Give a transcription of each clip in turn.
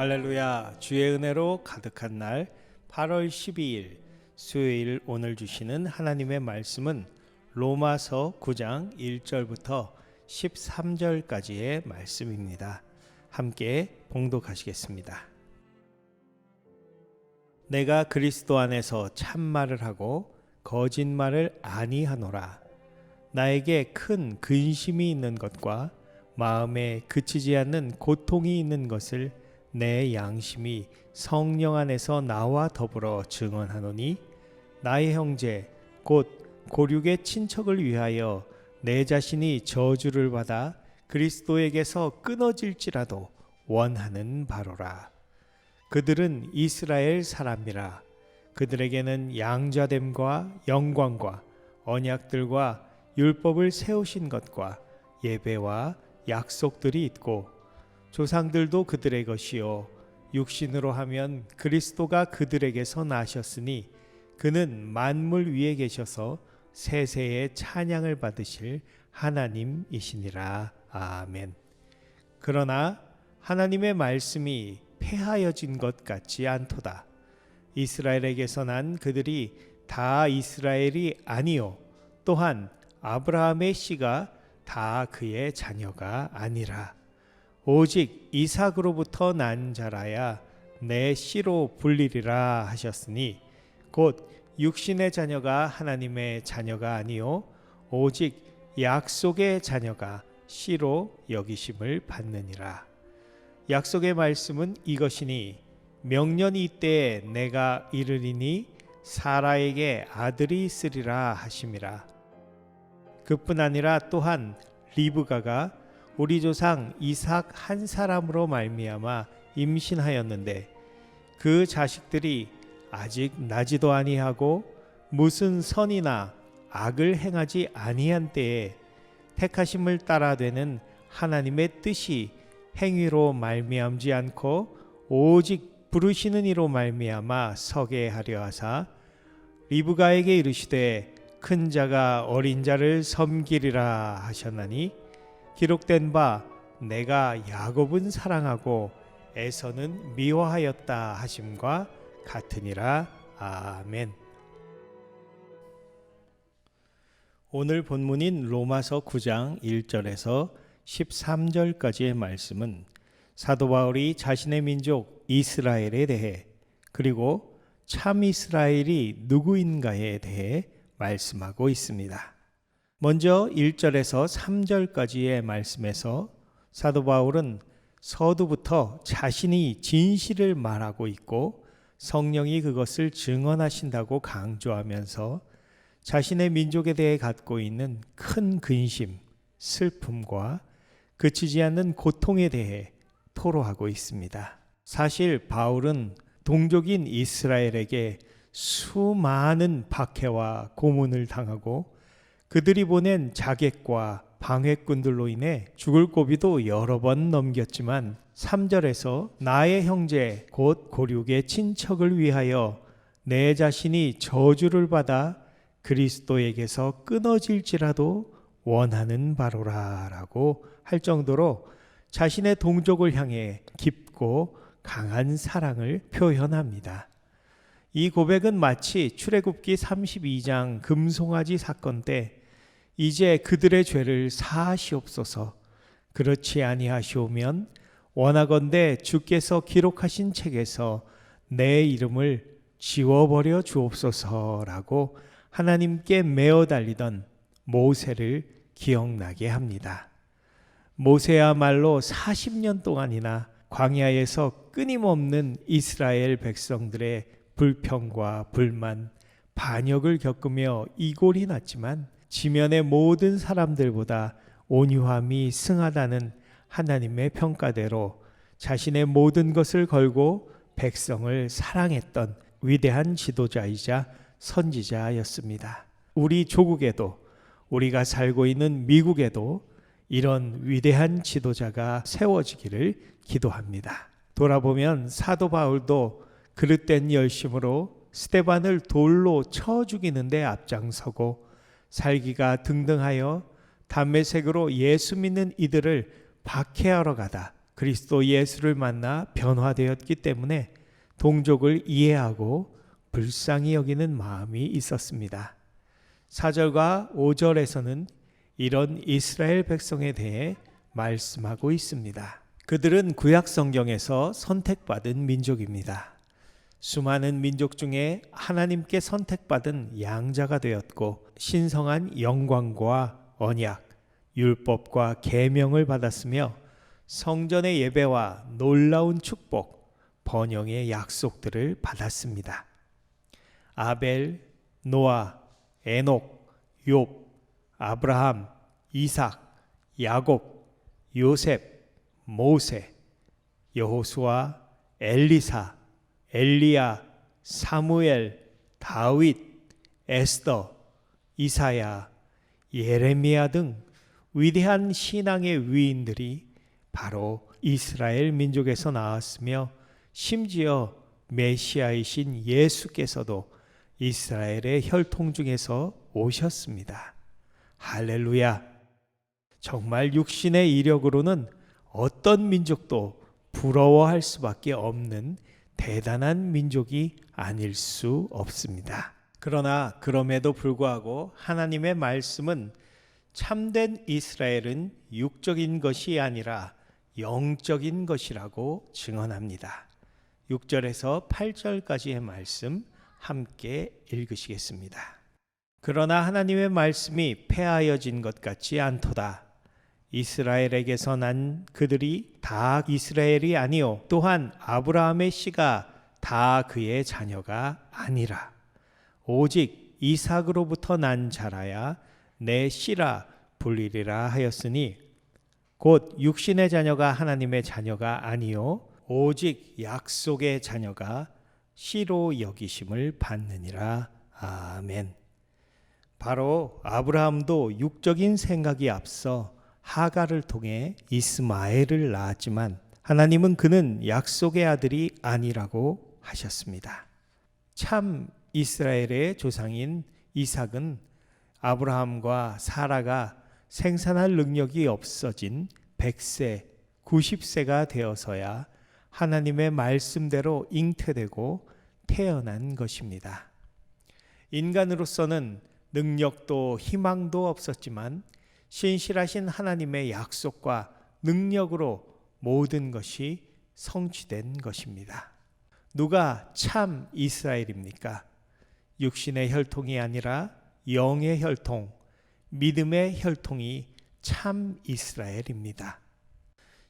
할렐루야 주의 은혜로 가득한 날 8월 12일 수요일 오늘 주시는 하나님의 말씀은 로마서 9장 1절부터 13절까지의 말씀입니다. 함께 봉독하시겠습니다. 내가 그리스도 안에서 참말을 하고 거짓말을 아니하노라. 나에게 큰 근심이 있는 것과 마음에 그치지 않는 고통이 있는 것을 내 양심이 성령 안에서 나와 더불어 증언하노니 나의 형제 곧 고륙의 친척을 위하여 내 자신이 저주를 받아 그리스도에게서 끊어질지라도 원하는 바로라. 그들은 이스라엘 사람이라. 그들에게는 양자됨과 영광과 언약들과 율법을 세우신 것과 예배와 약속들이 있고 조상들도 그들의 것이요. 육신으로 하면 그리스도가 그들에게서 나셨으니 그는 만물 위에 계셔서 세세의 찬양을 받으실 하나님이시니라 아멘. 그러나 하나님의 말씀이 폐하여진 것 같지 않도다. 이스라엘에게서 난 그들이 다 이스라엘이 아니요 또한 아브라함의 씨가 다 그의 자녀가 아니라 오직 이삭으로부터 난 자라야 내 씨로 불리리라 하셨으니 곧 육신의 자녀가 하나님의 자녀가 아니요 오직 약속의 자녀가 씨로 여기심을 받느니라. 약속의 말씀은 이것이니 명년이 이때에 내가 이르리니 사라에게 아들이 있으리라 하심이라. 그뿐 아니라 또한 리브가가 우리 조상 이삭 한 사람으로 말미암아 임신하였는데 그 자식들이 아직 나지도 아니하고 무슨 선이나 악을 행하지 아니한 때에 택하심을 따라 되는 하나님의 뜻이 행위로 말미암지 않고 오직 부르시는 이로 말미암아 서게 하려 하사 리브가에게 이르시되 큰 자가 어린 자를 섬기리라 하셨나니 기록된 바 내가 야곱은 사랑하고 에서는 미워하였다 하심과 같으니라 아멘. 오늘 본문인 로마서 9장 1절에서 13절까지의 말씀은 사도 바울이 자신의 민족 이스라엘에 대해 그리고 참 이스라엘이 누구인가에 대해 말씀하고 있습니다. 먼저 1절에서 3절까지의 말씀에서 사도 바울은 서두부터 자신이 진실을 말하고 있고 성령이 그것을 증언하신다고 강조하면서 자신의 민족에 대해 갖고 있는 큰 근심, 슬픔과 그치지 않는 고통에 대해 토로하고 있습니다. 사실 바울은 동족인 이스라엘에게 수많은 박해와 고문을 당하고 그들이 보낸 자객과 방해꾼들로 인해 죽을 고비도 여러 번 넘겼지만 3절에서 나의 형제 곧 고륙의 친척을 위하여 내 자신이 저주를 받아 그리스도에게서 끊어질지라도 원하는 바로라라고 할 정도로 자신의 동족을 향해 깊고 강한 사랑을 표현합니다. 이 고백은 마치 출애굽기 32장 금송아지 사건 때 이제 그들의 죄를 사하시옵소서 그렇지 아니하시오면 원하건대 주께서 기록하신 책에서 내 이름을 지워버려 주옵소서라고 하나님께 메어 달리던 모세를 기억나게 합니다. 모세야말로 40년 동안이나 광야에서 끊임없는 이스라엘 백성들의 불평과 불만, 반역을 겪으며 이골이 났지만 지면의 모든 사람들보다 온유함이 승하다는 하나님의 평가대로 자신의 모든 것을 걸고 백성을 사랑했던 위대한 지도자이자 선지자였습니다. 우리 조국에도 우리가 살고 있는 미국에도 이런 위대한 지도자가 세워지기를 기도합니다. 돌아보면 사도 바울도 그릇된 열심으로 스테반을 돌로 쳐 죽이는데 앞장서고 살기가 등등하여 담메색으로 예수 믿는 이들을 박해하러 가다 그리스도 예수를 만나 변화되었기 때문에 동족을 이해하고 불쌍히 여기는 마음이 있었습니다. 4절과 5절에서는 이런 이스라엘 백성에 대해 말씀하고 있습니다. 그들은 구약 성경에서 선택받은 민족입니다. 수많은 민족 중에 하나님께 선택받은 양자가 되었고 신성한 영광과 언약, 율법과 계명을 받았으며 성전의 예배와 놀라운 축복, 번영의 약속들을 받았습니다. 아벨, 노아, 에녹, 욥, 아브라함, 이삭, 야곱, 요셉, 모세, 여호수아, 엘리사, 엘리야, 사무엘, 다윗, 에스더, 이사야, 예레미야 등 위대한 신앙의 위인들이 바로 이스라엘 민족에서 나왔으며 심지어 메시아이신 예수께서도 이스라엘의 혈통 중에서 오셨습니다. 할렐루야. 정말 육신의 이력으로는 어떤 민족도 부러워할 수밖에 없는 대단한 민족이 아닐 수 없습니다. 그러나 그럼에도 불구하고 하나님의 말씀은 참된 이스라엘은 육적인 것이 아니라 영적인 것이라고 증언합니다. 6절에서 8절까지의 말씀 함께 읽으시겠습니다. 그러나 하나님의 말씀이 폐하여진 것 같지 않도다. 이스라엘에게서 난 그들이 다 이스라엘이 아니요 또한 아브라함의 씨가 다 그의 자녀가 아니라 오직 이삭으로부터 난 자라야 내 씨라 불리리라 하였으니 곧 육신의 자녀가 하나님의 자녀가 아니요 오직 약속의 자녀가 씨로 여기심을 받느니라 아멘. 바로 아브라함도 육적인 생각이 앞서 하가를 통해 이스마엘을 낳았지만 하나님은 그는 약속의 아들이 아니라고 하셨습니다. 참 이스라엘의 조상인 이삭은 아브라함과 사라가 생산할 능력이 없어진 100세, 90세가 되어서야 하나님의 말씀대로 잉태되고 태어난 것입니다. 인간으로서는 능력도 희망도 없었지만 신실하신 하나님의 약속과 능력으로 모든 것이 성취된 것입니다. 누가 참 이스라엘입니까? 육신의 혈통이 아니라 영의 혈통, 믿음의 혈통이 참 이스라엘입니다.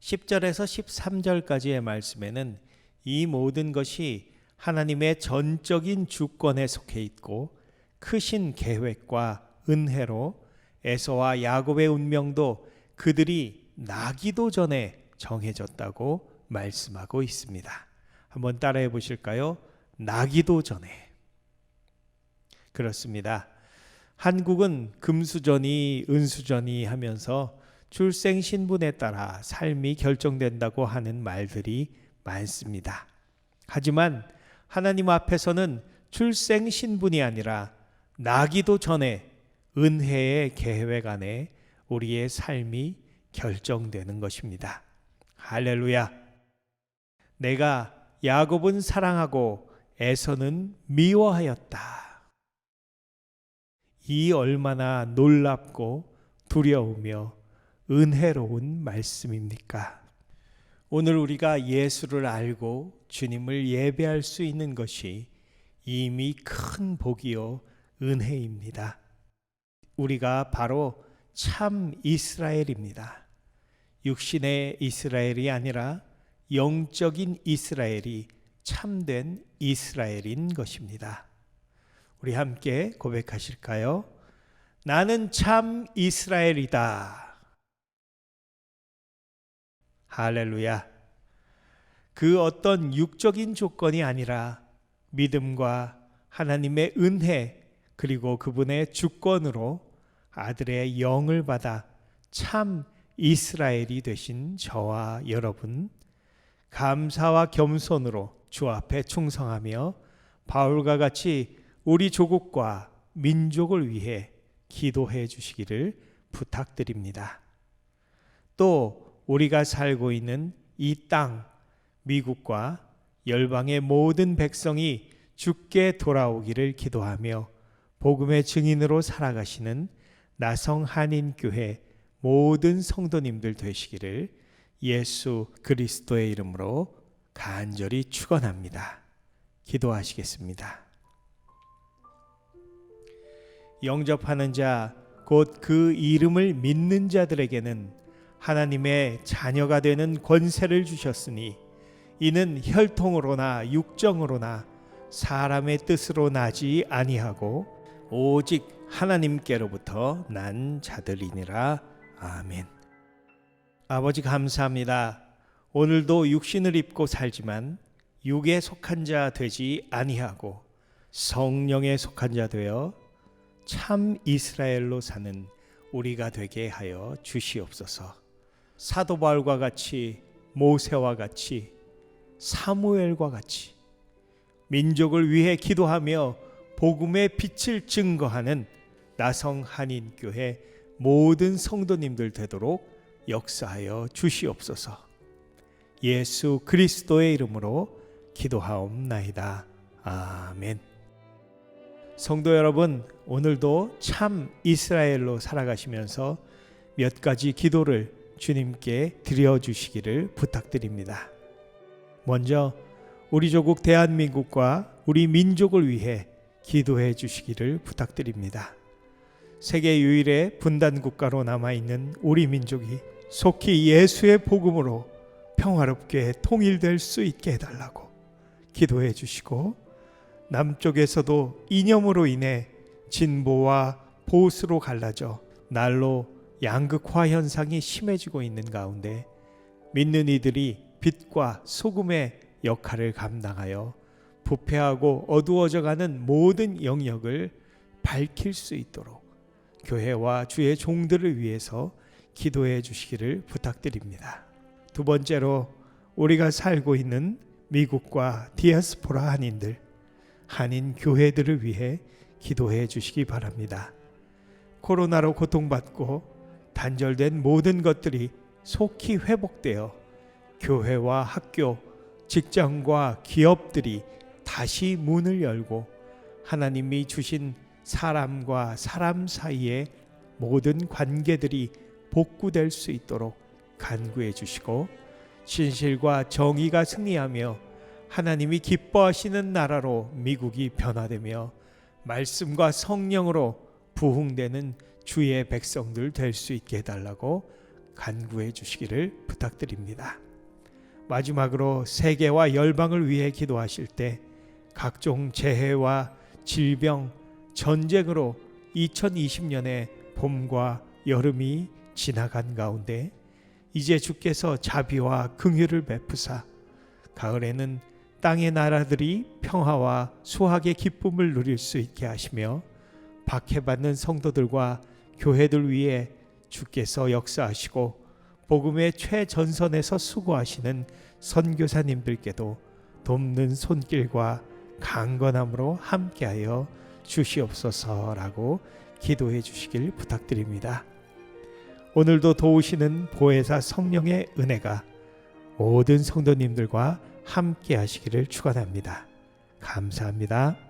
10절에서 13절까지의 말씀에는 이 모든 것이 하나님의 전적인 주권에 속해 있고 크신 계획과 은혜로 에서와 야곱의 운명도 그들이 나기도 전에 정해졌다고 말씀하고 있습니다. 한번 따라해 보실까요? 나기도 전에. 그렇습니다. 한국은 금수저니 은수저니 하면서 출생 신분에 따라 삶이 결정된다고 하는 말들이 많습니다. 하지만 하나님 앞에서는 출생 신분이 아니라 나기도 전에 은혜의 계획 안에 우리의 삶이 결정되는 것입니다. 할렐루야. 내가 야곱은 사랑하고 에서는 미워하였다. 이 얼마나 놀랍고 두려우며 은혜로운 말씀입니까? 오늘 우리가 예수를 알고 주님을 예배할 수 있는 것이 이미 큰 복이요 은혜입니다. 우리가 바로 참 이스라엘입니다. 육신의 이스라엘이 아니라 영적인 이스라엘이 참된 이스라엘인 것입니다. 우리 함께 고백하실까요? 나는 참 이스라엘이다. 할렐루야. 그 어떤 육적인 조건이 아니라 믿음과 하나님의 은혜 그리고 그분의 주권으로 아들의 영을 받아 참 이스라엘이 되신 저와 여러분 감사와 겸손으로 주 앞에 충성하며 바울과 같이 우리 조국과 민족을 위해 기도해 주시기를 부탁드립니다. 또 우리가 살고 있는 이 땅, 미국과 열방의 모든 백성이 주께 돌아오기를 기도하며 복음의 증인으로 살아가시는 나성 한인교회 모든 성도님들 되시기를 예수 그리스도의 이름으로 간절히 축원합니다. 기도하시겠습니다. 영접하는 자, 곧 그 이름을 믿는 자들에게는 하나님의 자녀가 되는 권세를 주셨으니 이는 혈통으로나 육정으로나 사람의 뜻으로 나지 아니하고 오직 하나님께로부터 난 자들이니라. 아멘. 아버지 감사합니다. 오늘도 육신을 입고 살지만 육에 속한 자 되지 아니하고 성령에 속한 자 되어 참 이스라엘로 사는 우리가 되게 하여 주시옵소서. 사도 바울과 같이 모세와 같이 사무엘과 같이 민족을 위해 기도하며 복음의 빛을 증거하는 나성 한인 교회 모든 성도님들 되도록 역사하여 주시옵소서. 예수 그리스도의 이름으로 기도하옵나이다. 아멘. 성도 여러분, 오늘도 참 이스라엘로 살아가시면서 몇 가지 기도를 주님께 드려 주시기를 부탁드립니다. 먼저 우리 조국 대한민국과 우리 민족을 위해 기도해 주시기를 부탁드립니다. 세계 유일의 분단 국가로 남아 있는 우리 민족이 속히 예수의 복음으로 평화롭게 통일될 수 있게 해달라고 기도해 주시고 남쪽에서도 이념으로 인해 진보와 보수로 갈라져 날로 양극화 현상이 심해지고 있는 가운데 믿는 이들이 빛과 소금의 역할을 감당하여 부패하고 어두워져 가는 모든 영역을 밝힐 수 있도록 교회와 주의 종들을 위해서 기도해 주시기를 부탁드립니다. 두 번째로 우리가 살고 있는 미국과 디아스포라 한인들, 한인 교회들을 위해 기도해 주시기 바랍니다. 코로나로 고통받고 단절된 모든 것들이 속히 회복되어 교회와 학교, 직장과 기업들이 다시 문을 열고 하나님이 주신 사람과 사람 사이의 모든 관계들이 복구될 수 있도록 간구해 주시고 진실과 정의가 승리하며 하나님이 기뻐하시는 나라로 미국이 변화되며 말씀과 성령으로 부흥되는 주의 백성들 될 수 있게 해달라고 간구해 주시기를 부탁드립니다. 마지막으로 세계와 열방을 위해 기도하실 때 각종 재해와 질병, 전쟁으로 2020년의 봄과 여름이 지나간 가운데 이제 주께서 자비와 긍휼을 베푸사 가을에는 땅의 나라들이 평화와 수학의 기쁨을 누릴 수 있게 하시며 박해받는 성도들과 교회들 위해 주께서 역사하시고 복음의 최전선에서 수고하시는 선교사님들께도 돕는 손길과 강건함으로 함께하여 주시옵소서라고 기도해 주시길 부탁드립니다. 오늘도 도우시는 보혜사 성령의 은혜가 모든 성도님들과 함께 하시기를 축원합니다. 감사합니다.